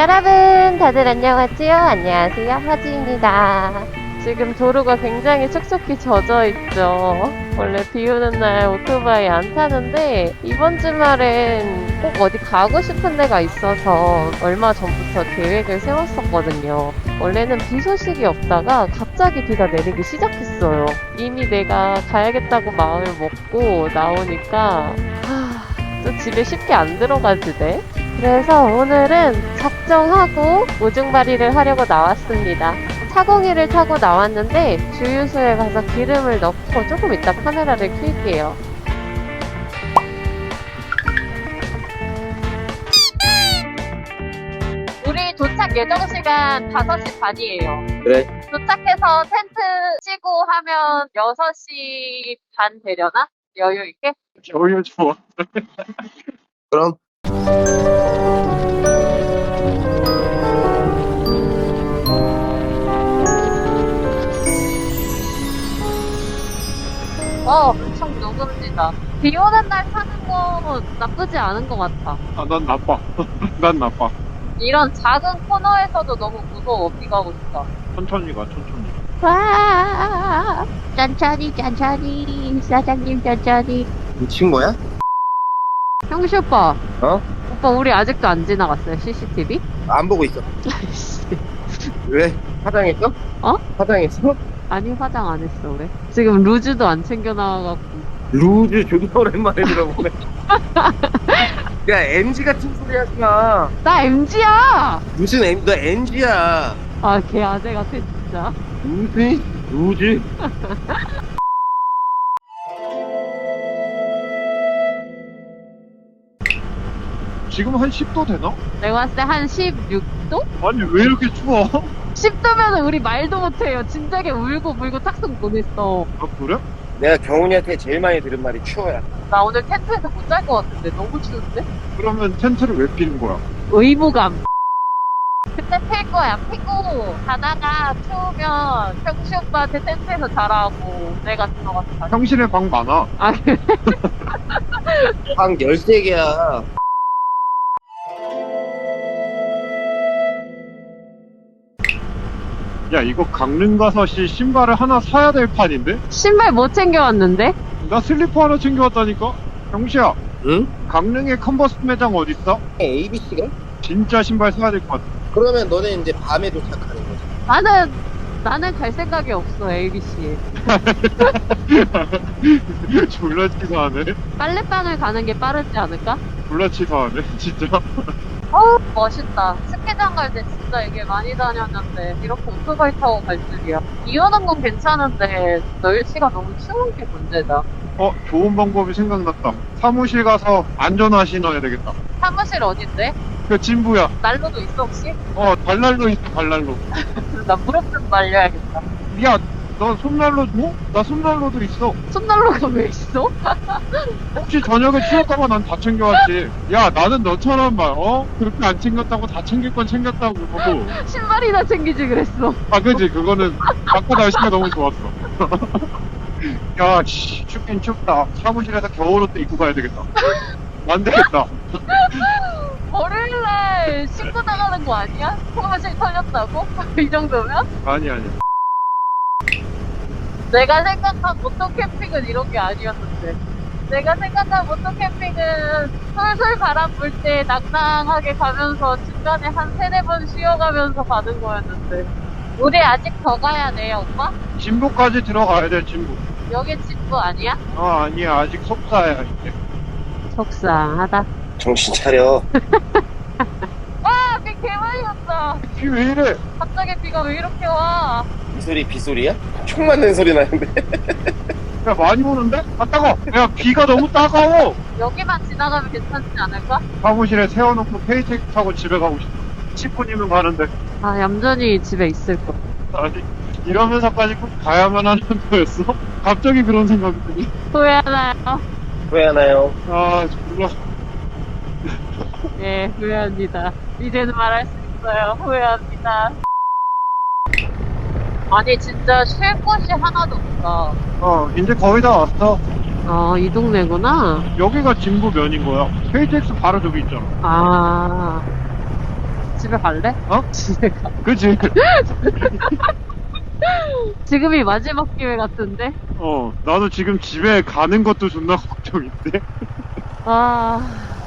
여러분, 다들 안녕하세요? 안녕하세요. 하지입니다. 지금 도로가 굉장히 촉촉히 젖어 있죠. 원래 비 오는 날 오토바이 안 타는데, 이번 주말엔 꼭 어디 가고 싶은 데가 있어서 얼마 전부터 계획을 세웠었거든요. 원래는 비 소식이 없다가 갑자기 비가 내리기 시작했어요. 이미 내가 가야겠다고 마음을 먹고 나오니까, 하, 또 집에 쉽게 안 들어가지네. 그래서 오늘은 작정하고 우중바리를 하려고 나왔습니다. 차공이를 타고 나왔는데 주유소에 가서 기름을 넣고 조금 이따 카메라를 켤게요. 우리 도착 예정 시간 5시 반이에요. 그래. 도착해서 텐트 치고 하면 6시 반 되려나? 여유 있게? 여유 좋아. 그럼 비 오는 날 타는 거 나쁘지 않은 것 같아. 아, 난 나빠. 난 나빠. 이런 작은 코너에서도 너무 무서워, 비가 오니까. 천천히 가, 천천히. 와, 천천히, 천천히, 사장님 천천히. 미친 거야? 형시 오빠. 어? 오빠, 우리 아직도 안 지나갔어요, CCTV? 안 보고 있어. 왜? 화장했어? 어? 화장했어? 아니, 화장 안 했어, 왜? 지금 루즈도 안 챙겨 나와갖고. 루즈 존나 오랜만에 들어보네. 야 MG 같은 소리 하지 마. 나 MG야! 무슨 M? 너 NG야. 아, 걔 아재 같아, 진짜. 무슨 루즈? 지금 한 10도 되나? 내가 봤을 때 한 16도? 아니, 왜 이렇게 추워? 10도면 우리 말도 못해요. 진작에 울고 물고 탁송 보냈어. 아, 그래? 내가 경훈이한테 제일 많이 들은 말이 추워야. 나 오늘 텐트에서 못 잘 것 같은데 너무 추운데? 그러면 텐트를 왜 피는 거야? 의무감. 그때 필 거야. 피고 가다가 추우면 평시 오빠한테 텐트에서 자라고 내가 들어가서 자. 형실에 방 많아. 아? 방 13개야. 야, 이거 강릉 가서 씨 신발을 하나 사야 될 판인데? 신발 못 챙겨왔는데? 나 슬리퍼 하나 챙겨왔다니까? 형시야, 응? 강릉에 컨버스 매장 어딨어? ABC가? 진짜 신발 사야 될 것 같아. 그러면 너네 이제 밤에 도착하는 거지. 나는 나는 갈 생각이 없어 ABC. 졸라 치사하네. 빨래방을 가는 게 빠르지 않을까? 졸라 치사하네, 진짜. 어우 멋있다. 스키장 갈 때 진짜 이게 많이 다녔는데 이렇게 오토바이 타고 갈 줄이야. 비 오는 건 괜찮은데 날씨가 너무 추운 게 문제다. 어, 좋은 방법이 생각났다. 사무실 가서 안전화 신어야 되겠다. 사무실 어딘데? 그 진부야. 난로도 있어 혹시? 어, 발난로 있어, 발난로. 나 무릎 좀 말려야겠다. 야, 너 손난로 줘? 나 손난로도 있어. 손난로가 왜 있어? 혹시 저녁에 추울까봐 난 다 챙겨왔지. 야, 나는 너처럼 막, 어? 그렇게 안 챙겼다고 다 챙길 건 챙겼다고. 신발이나 챙기지 그랬어. 아, 그지? 그거는 바깥 날씨가 너무 좋았어. 야, 씨, 춥긴 춥다. 사무실에서 겨울옷도 입고 가야 되겠다. 안 되겠다. 월요일날 씻고 나가는 거 아니야? 사무실 털렸다고? 이 정도면? 아니, 아니. 내가 생각한 보통 캠핑은 이런 게 아니었는데. 내가 생각한 보통 캠핑은 솔솔 바람 불 때 낭낭하게 가면서 중간에 한 세네 번 쉬어가면서 가는 거였는데. 우리 아직 더 가야 돼요, 오빠? 진부까지 들어가야 돼, 진부. 여기 집부 아니야? 아, 아니야. 아직 속사야, 이제. 속상하다. 정신 차려. 아, 비 개많이 왔다. 비 왜 이래? 갑자기 비가 왜 이렇게 와? 이 소리 비소리야? 총 맞는 소리 나는데. 야, 많이 오는데? 아, 따가워. 야, 비가 너무 따가워. 여기만 지나가면 괜찮지 않을까? 사무실에 세워놓고 페이텍 타고 집에 가고 싶어. 10분이면 가는데. 아, 얌전히 집에 있을 거. 아니, 이러면서까지 꼭 가야만 하는 거였어? 갑자기 그런 생각이 드니? 후회하나요? 후회하나요? 아, 몰라. 예, 후회합니다. 이제는 말할 수 있어요. 후회합니다. 아니, 진짜 쉴 곳이 하나도 없다. 어, 이제 거의 다 왔어. 아, 이 동네구나. 여기가 진부면인 거야. KTX 바로 저기 있잖아. 아. 집에 갈래? 어? 집에 가. 그치? 지금이 마지막 기회 같은데? 어, 나도 지금 집에 가는 것도 존나 걱정인데? 아,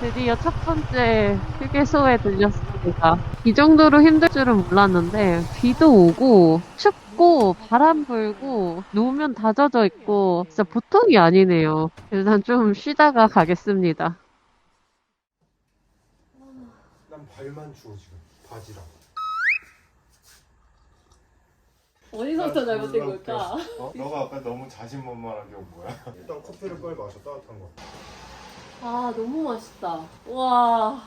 드디어 첫 번째 휴게소에 들렸습니다. 이 정도로 힘들 줄은 몰랐는데, 비도 오고, 춥고, 바람 불고, 누우면 다 젖어 있고, 진짜 보통이 아니네요. 일단 좀 쉬다가 가겠습니다. 난 발만 주워 지금 바지랑 어디서부터 잘못된 걸까? 어? 너가 아까 너무 자신만만하게 온 거야 일단 커피를 빨리 마셔 따뜻한 거 아, 너무 맛있다. 와.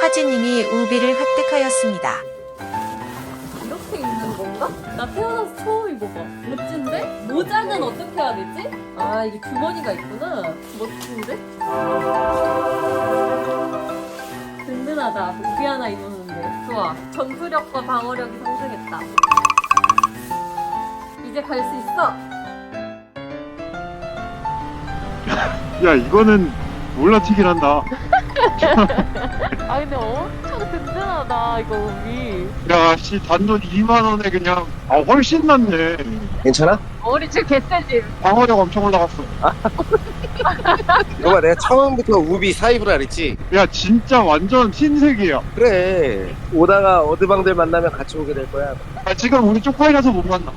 화진님이 우비를 획득하였습니다. 이렇게 입는 건가? 나 태어나서 처음 입어봐. 멋진데? 모자는 어떻게 해야 되지? 아, 이게 주머니가 있구나. 멋진데? 든든하다. 우비 하나 입었는데. 좋아. 전투력과 방어력이 상승했다. 이제 갈 수 있어. 야, 이거는 몰라튀긴 한다. 아, 근데 엄청 든든하다, 이거 우비. 야, 씨, 단돈 2만 원에 그냥, 아, 훨씬 낫네. 괜찮아? 머리 지금 개쎄지? 방어력 엄청 올라갔어. 이거 봐 내가 처음부터 우비 사입을 그랬지 야, 진짜 완전 신세계야. 그래 오다가 어드방들 만나면 같이 오게 될 거야 아, 지금 우리 쪽파이라서 못 만나.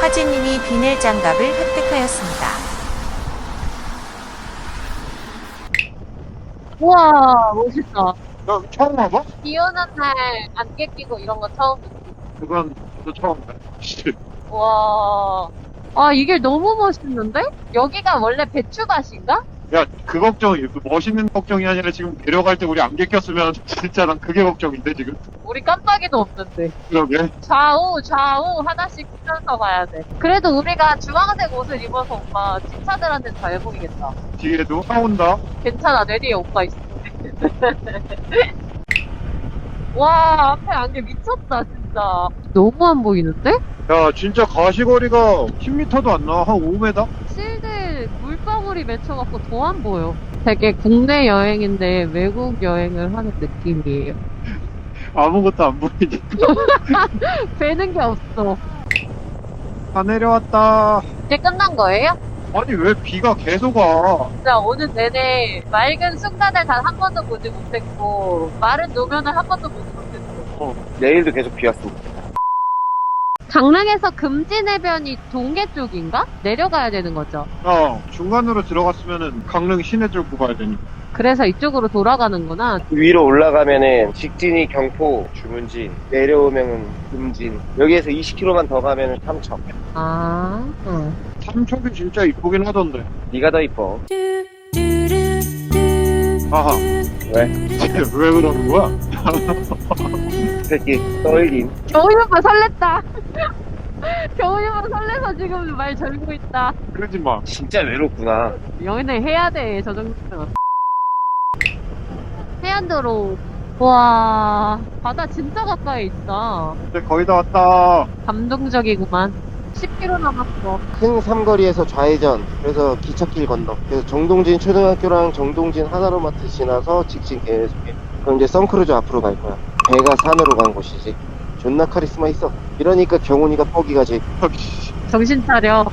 화진님이 비닐 장갑을 획득하였습니다. 우와, 멋있다. 야, 처음 와봐? 비 오는 날 안개 끼고 이런 거 처음 듣 그건, 너 처음 봐. 씨. 와. 아, 이게 너무 멋있는데? 여기가 원래 배추밭인가? 야, 그 걱정이, 그 멋있는 걱정이 아니라 지금 내려갈 때 우리 안 개 꼈으면 진짜 난 그게 걱정인데, 지금. 우리 깜빡이도 없는데. 그러게. 좌우, 좌우 하나씩 보면서 가야 돼. 그래도 우리가 주황색 옷을 입어서 오빠 친차들한테 잘 보이겠다. 뒤에도 차 온다. 괜찮아, 내 뒤에 오빠 있어. 와, 앞에 안개 미쳤다, 진짜. 너무 안 보이는데? 야, 진짜 가시거리가 10m도 안 나와. 한 5m? 실드 물방울이 맺혀갖고 더 안 보여. 되게 국내 여행인데 외국 여행을 하는 느낌이에요. 아무것도 안 보이지. 되는 게 없어. 다 내려왔다. 이제 끝난 거예요? 아니, 왜 비가 계속 와? 진짜 오늘 내내 맑은 순간을 단 한 번도 보지 못했고 마른 노면을 한 번도 보지 못했어. 내일도 계속 비 왔습니다 강릉에서 금진해변이 동계 쪽인가? 내려가야 되는 거죠. 어, 중간으로 들어갔으면은 강릉 시내 쪽으로 가야 되니까. 그래서 이쪽으로 돌아가는구나. 위로 올라가면은 직진이 경포 주문진 내려오면은 금진 여기에서 20km만 더 가면은 삼척 아, 어. 삼척이 진짜 이쁘긴 하던데. 네가 더 이뻐 아하. 왜? 왜 그러는 거야? 새끼 떨림 겨울 오빠 설렜다. 겨울 오빠 설레서 지금 말 절고 있다. 그러지 마. 진짜 외롭구나 연애 해야 돼, 저 정도면. 해안도로. 와, 바다 진짜 가까이 있다. 이제 거의 다 왔다. 감동적이구만. 10km 남았어. 큰 삼거리에서 좌회전 그래서 기찻길 건너 그래서 정동진 초등학교랑 정동진 하나로마트 지나서 직진 계속해 그럼 이제 선크루즈 앞으로 갈 거야 배가 산으로 간 곳이지 존나 카리스마 있어 이러니까 경훈이가 뻑이가지 정신 차려.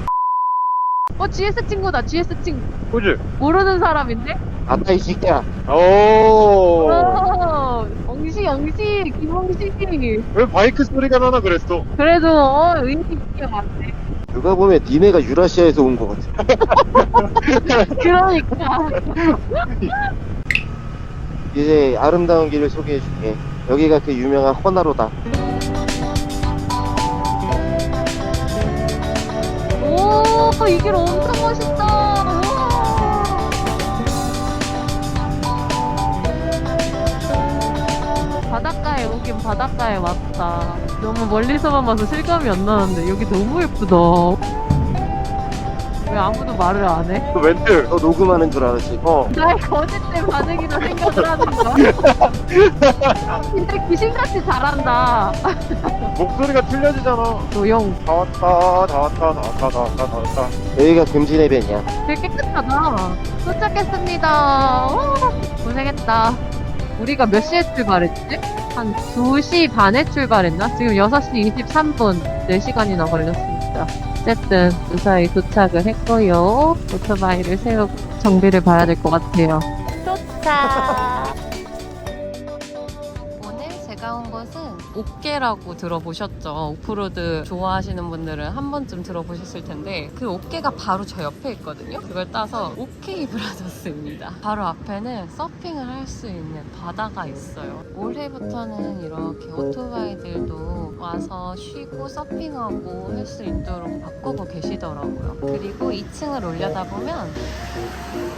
어, GS 친구다, GS 친구. 그지? 모르는 사람인데? 아따 이 새끼야 오. 어, 엉시, 엉시, 김엉시. 왜 바이크 소리가 나나 그랬어? 그래도, 어, 의미 있게 맞네. 누가 보면 니네가 유라시아에서 온거 같아 그러니까. 이제 아름다운 길을 소개해 줄게 여기가 그 유명한 허나로다 오, 이 길 엄청 멋있다. 우와. 바닷가에 오긴 바닷가에 왔다. 너무 멀리서만 봐서 실감이 안 나는데 여기 너무 예쁘다. 왜 아무도 말을 안 해? 그 멘트. 너 녹음하는 줄 알았지 어 나의 거짓된 반응이나 생각을 하는 거야? 근데 귀신같이 잘한다. 목소리가 틀려지잖아. 조용. 다 왔다, 다 왔다, 다 왔다, 다 왔다, 다 왔다. 여기가 금진해변이야. 되게 깨끗하다. 도착했습니다. 와, 고생했다. 우리가 몇 시에 출발했지? 한 2시 반에 출발했나? 지금 6시 23분. 4시간이나 걸렸습니다. 어쨌든 무사히 도착을 했고요. 오토바이를 세우고 정비를 봐야 될 것 같아요. 도착! 오늘 제가 온 곳은 옥계라고 들어보셨죠? 오프로드 좋아하시는 분들은 한 번쯤 들어보셨을 텐데 그 옥계가 바로 저 옆에 있거든요. 그걸 따서 오케이 브라더스입니다. 바로 앞에는 서핑을 할 수 있는 바다가 있어요. 올해부터는 이렇게 오토바이들도 와서 쉬고 서핑하고 할 수 있도록 바꾸고 계시더라고요. 그리고 2층을 올려다 보면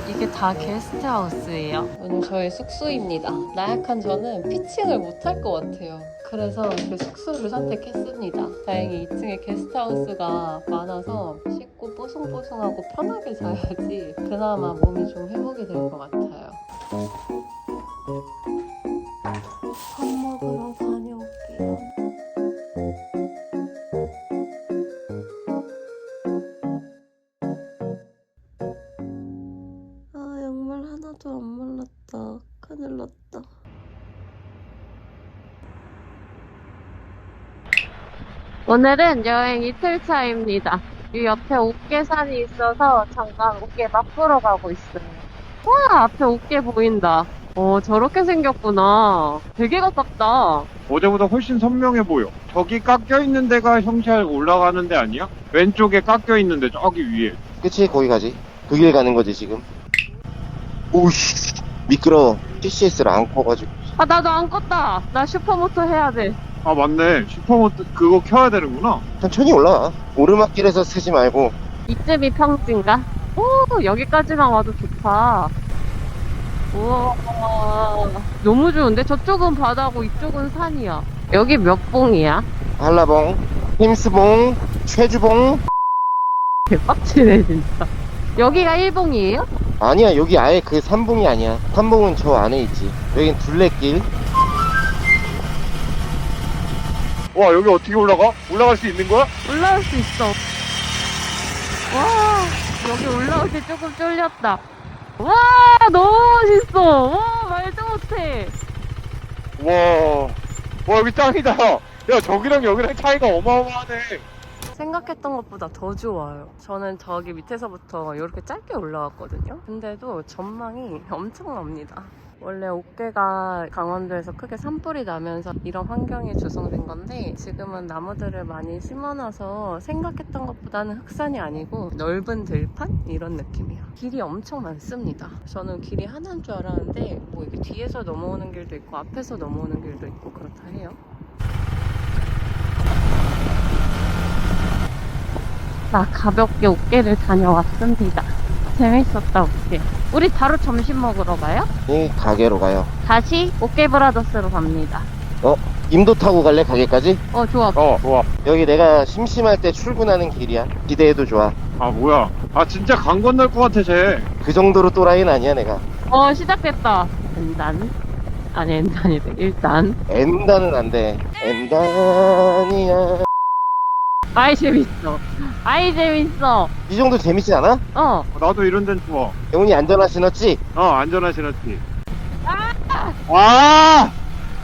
이게 다 게스트하우스예요. 오늘 저의 숙소입니다. 나약한 저는 피칭을 못할 것 같아요. 그래서 그 숙소를 선택했습니다. 다행히 2층에 게스트하우스가 많아서 씻고 뽀송뽀송하고 편하게 자야지 그나마 몸이 좀 회복이 될 것 같아요. 오늘은 여행 이틀 차입니다. 이 옆에 옥계산이 있어서 잠깐 옥계 맛보러 가고 있어요. 와 앞에 옥계 보인다. 어 저렇게 생겼구나. 되게 가깝다. 어제보다 훨씬 선명해 보여. 저기 깎여 있는 데가 형잘 올라가는 데 아니야? 왼쪽에 깎여 있는 데 저기 위에. 그치, 거기 가지. 그 길 가는 거지, 지금. 오씨, 미끄러워. CCS를 안 커가지고. 아 나도 안 껐다. 나 슈퍼모토 해야 돼. 아 맞네. 슈퍼모트 그거 켜야 되는구나. 천천히 올라와. 오르막길에서 쓰지 말고. 이쯤이 평지인가? 오, 여기까지만 와도 좋다. 우와, 너무 좋은데? 저쪽은 바다고 이쪽은 산이야. 여기 몇 봉이야? 한라봉, 힘스봉, 최주봉. 개빡치네, 진짜. 여기가 1봉이에요? 아니야, 여기 아예 그 3봉이 아니야. 3봉은 저 안에 있지. 여긴 둘레길. 와 여기 어떻게 올라가? 올라갈 수 있는 거야? 올라올 수 있어. 와, 여기 올라올 때 조금 쫄렸다. 와, 너무 멋있어. 와, 말도 못해. 와, 와 여기 짱이다. 야 저기랑 여기랑 차이가 어마어마하네. 생각했던 것보다 더 좋아요. 저는 저기 밑에서부터 이렇게 짧게 올라왔거든요. 근데도 전망이 엄청납니다. 원래 옥계가 강원도에서 크게 산불이 나면서 이런 환경이 조성된 건데 지금은 나무들을 많이 심어놔서 생각했던 것보다는 흑산이 아니고 넓은 들판 이런 느낌이에요. 길이 엄청 많습니다. 저는 길이 하나인 줄 알았는데 뭐 이게 뒤에서 넘어오는 길도 있고 앞에서 넘어오는 길도 있고 그렇다 해요. 나 가볍게 옥계를 다녀왔습니다. 재밌었다, 옥계. 우리 바로 점심 먹으러 가요? 이 가게로 가요. 다시 옥계 브라더스로 갑니다. 임도 타고 갈래, 가게까지? 어, 좋아. 어 좋아. 여기 내가 심심할 때 출근하는 길이야. 기대해도 좋아. 아 뭐야? 아 진짜 강 건널 것 같아 쟤. 그 정도로 또라이는 아니야, 내가. 어, 시작됐다. 엔단. 아니, 엔단이래. 일단. 엔단은 안 돼. 엔단이야. 아이, 재밌어. 아이, 재밌어. 이 정도 재밌지 않아? 어. 나도 이런 데는 좋아. 영훈이 안전화 신었지? 어 안전한 신었지. 아!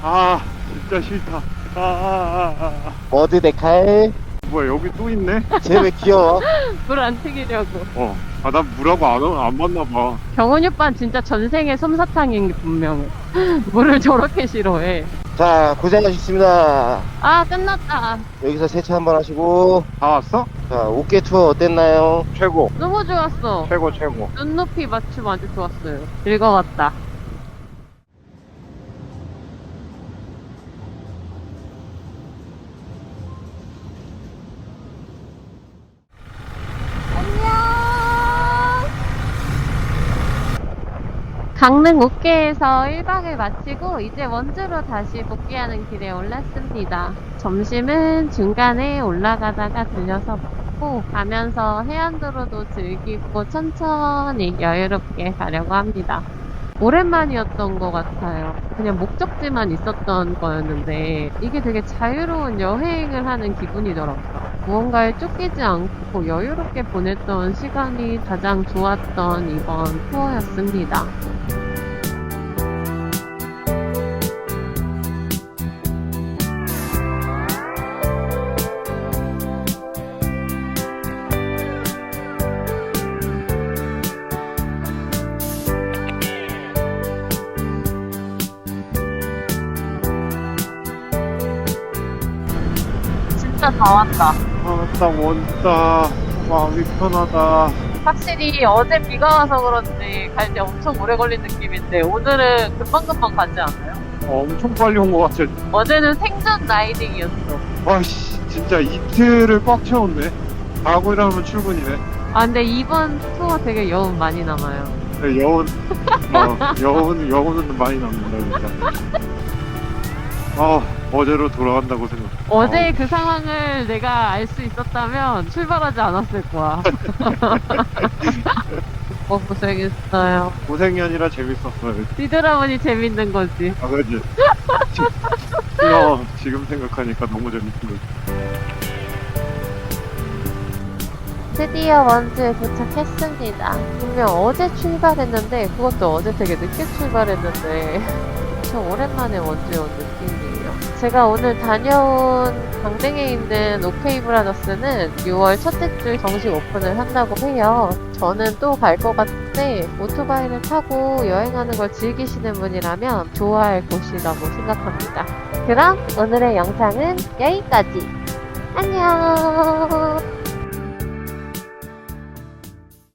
아 진짜 싫다. 아, 아, 아, 아, 아. 머드 데칼. 뭐야 여기 또 있네? 쟤 왜 귀여워? 물안 튀기려고. 어. 아나 물하고 안, 안 맞나 봐. 경훈이 오빠는 진짜 전생에 솜사탕인 게 분명해. 물을 저렇게 싫어해. 자, 고생하셨습니다. 아, 끝났다. 여기서 세차 한번 하시고. 다 왔어? 자, 옥계 투어 어땠나요? 최고. 너무 좋았어. 최고 최고. 눈높이 맞춤 아주 좋았어요. 즐거웠다. 강릉 옥계에서 1박을 마치고 이제 원주로 다시 복귀하는 길에 올랐습니다. 점심은 중간에 올라가다가 들려서 먹고 가면서 해안도로도 즐기고 천천히 여유롭게 가려고 합니다. 오랜만이었던 것 같아요. 그냥 목적지만 있었던 거였는데 이게 되게 자유로운 여행을 하는 기분이더라고요. 무언가에 쫓기지 않고 여유롭게 보냈던 시간이 가장 좋았던 이번 투어였습니다. 진짜 다 왔다. 아나 원다 마음이 편하다. 확실히 어제 비가 와서 그런지 갈 때 엄청 오래 걸린 느낌인데 오늘은 금방금방 가지 않아요? 어, 엄청 빨리 온 것 같아. 어제는 생존 라이딩이었어. 아씨 진짜 이틀을 꽉 채웠네. 가고 일하면 출근이네. 아 근데 이번 투어 되게 여운 많이 남아요. 네, 여운. 어, 여운 여운은 많이 남는다 진짜 아 어제로 돌아간다고 생각 어제 그 상황을 내가 알 수 있었다면 출발하지 않았을 거야. 어, 고생했어요. 고생이 아니라 재밌었어요 뒤돌아보니 재밌는 거지. 아 그지 어, 지금 생각하니까 너무 재밌고 드디어 원주에 도착했습니다. 분명 어제 출발했는데 그것도 어제 되게 늦게 출발했는데 엄청 오랜만에 원주에 온 느낌이에요. 제가 오늘 다녀온 강릉에 있는 오케이 브라더스는 6월 첫째 주 정식 오픈을 한다고 해요. 저는 또 갈 것 같은데 오토바이를 타고 여행하는 걸 즐기시는 분이라면 좋아할 곳이라고 생각합니다. 그럼 오늘의 영상은 여기까지. 안녕.